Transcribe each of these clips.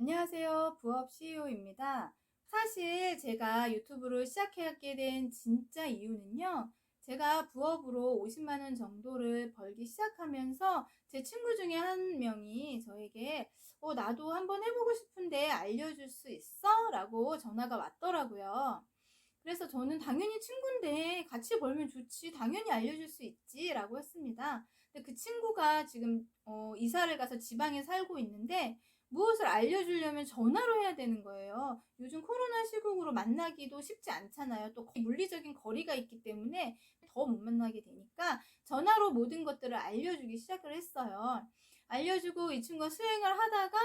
안녕하세요. 부업 CEO입니다. 사실 제가 유튜브를 시작하게 된 진짜 이유는요. 제가 부업으로 50만 원 정도를 벌기 시작하면서 제 친구 중에 한 명이 저에게 어, 나도 한번 해보고 싶은데 알려줄 수 있어? 라고 전화가 왔더라고요. 그래서 저는 당연히 친구인데 같이 벌면 좋지. 당연히 알려줄 수 있지. 라고 했습니다. 근데 그 친구가 지금 어, 이사를 가서 지방에 살고 있는데 무엇을 알려주려면 전화로 해야 되는 거예요. 요즘 코로나 시국으로 만나기도 쉽지 않잖아요. 또 물리적인 거리가 있기 때문에 더 못 만나게 되니까 전화로 모든 것들을 알려주기 시작을 했어요. 알려주고 이 친구가 수행을 하다가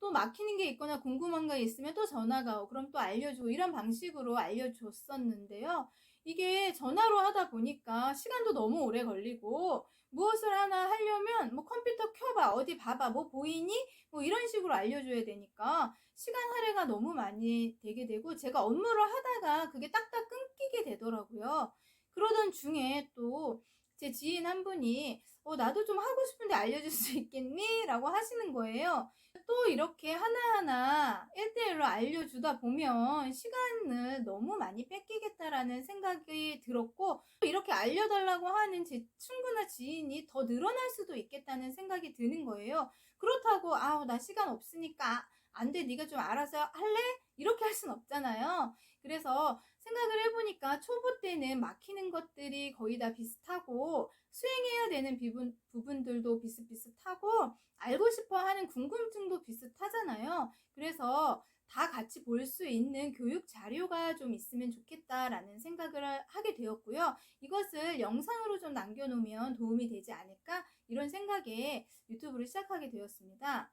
또 막히는 게 있거나 궁금한 게 있으면 또 전화가 오고 그럼 또 알려주고 이런 방식으로 알려줬었는데요. 이게 전화로 하다 보니까 시간도 너무 오래 걸리고 무엇을 하나 하려면 뭐 컴퓨터 켜봐 어디 봐봐 뭐 보이니 뭐 이런 식으로 알려줘야 되니까 시간 할애가 너무 많이 되게 되고 제가 업무를 하다가 그게 딱딱 끊기게 되더라고요. 그러던 중에 또 제 지인 한 분이 어, 나도 좀 하고 싶은데 알려줄 수 있겠니? 라고 하시는 거예요. 또 이렇게 하나하나 1대1로 알려주다 보면 시간을 너무 많이 뺏기겠다라는 생각이 들었고 또 이렇게 알려달라고 하는 제 친구나 지인이 더 늘어날 수도 있겠다는 생각이 드는 거예요. 그렇다고 아우 나 시간 없으니까 안 돼 네가 좀 알아서 할래? 이렇게 할 순 없잖아요. 그래서 생각을 해보니까 초보 때는 막히는 것들이 거의 다 비슷하고 수행해야 되는 부분, 부분들도 비슷비슷하고 알고 싶어 하는 궁금증도 비슷하잖아요. 그래서 다 같이 볼 수 있는 교육 자료가 좀 있으면 좋겠다라는 생각을 하게 되었고요. 이것을 영상으로 좀 남겨놓으면 도움이 되지 않을까 이런 생각에 유튜브를 시작하게 되었습니다.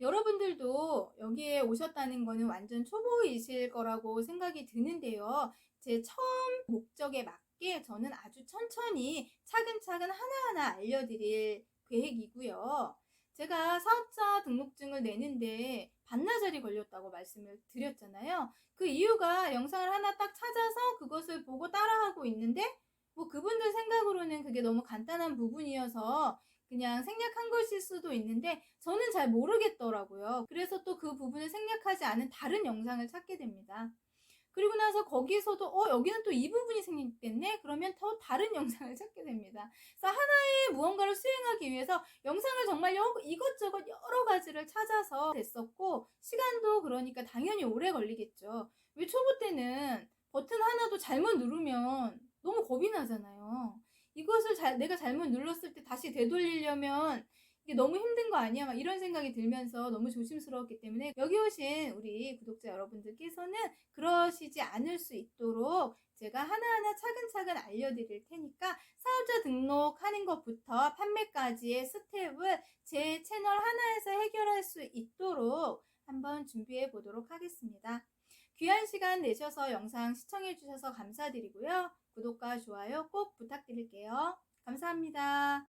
여러분들도 여기에 오셨다는 거는 완전 초보이실 거라고 생각이 드는데요. 제 처음 목적에 맞게 저는 아주 천천히 차근차근 하나하나 알려드릴 계획이고요. 제가 사업자 등록증을 내는데 반나절이 걸렸다고 말씀을 드렸잖아요. 그 이유가 영상을 하나 딱 찾아서 그것을 보고 따라하고 있는데 뭐 그분들 생각으로는 그게 너무 간단한 부분이어서 그냥 생략한 것일 수도 있는데 저는 잘 모르겠더라고요. 그래서 또 그 부분을 생략하지 않은 다른 영상을 찾게 됩니다. 그리고 나서 거기서도 어 여기는 또 이 부분이 생겼겠네 그러면 더 다른 영상을 찾게 됩니다. 그래서 하나의 무언가를 수행하기 위해서 영상을 정말 여- 이것저것 여러 가지를 찾아서 됐었고 시간도 그러니까 당연히 오래 걸리겠죠. 왜 초보 때는 버튼 하나도 잘못 누르면 너무 겁이 나잖아요. 이것을 잘, 내가 잘못 눌렀을 때 다시 되돌리려면 이게 너무 힘든 거 아니야? 막 이런 생각이 들면서 너무 조심스러웠기 때문에 여기 오신 우리 구독자 여러분들께서는 그러시지 않을 수 있도록 제가 하나하나 차근차근 알려드릴 테니까 사업자 등록하는 것부터 판매까지의 스텝을 제 채널 하나에서 해결할 수 있도록 한번 준비해 보도록 하겠습니다. 귀한 시간 내셔서 영상 시청해주셔서 감사드리고요. 구독과 좋아요 꼭 부탁드릴게요. 감사합니다.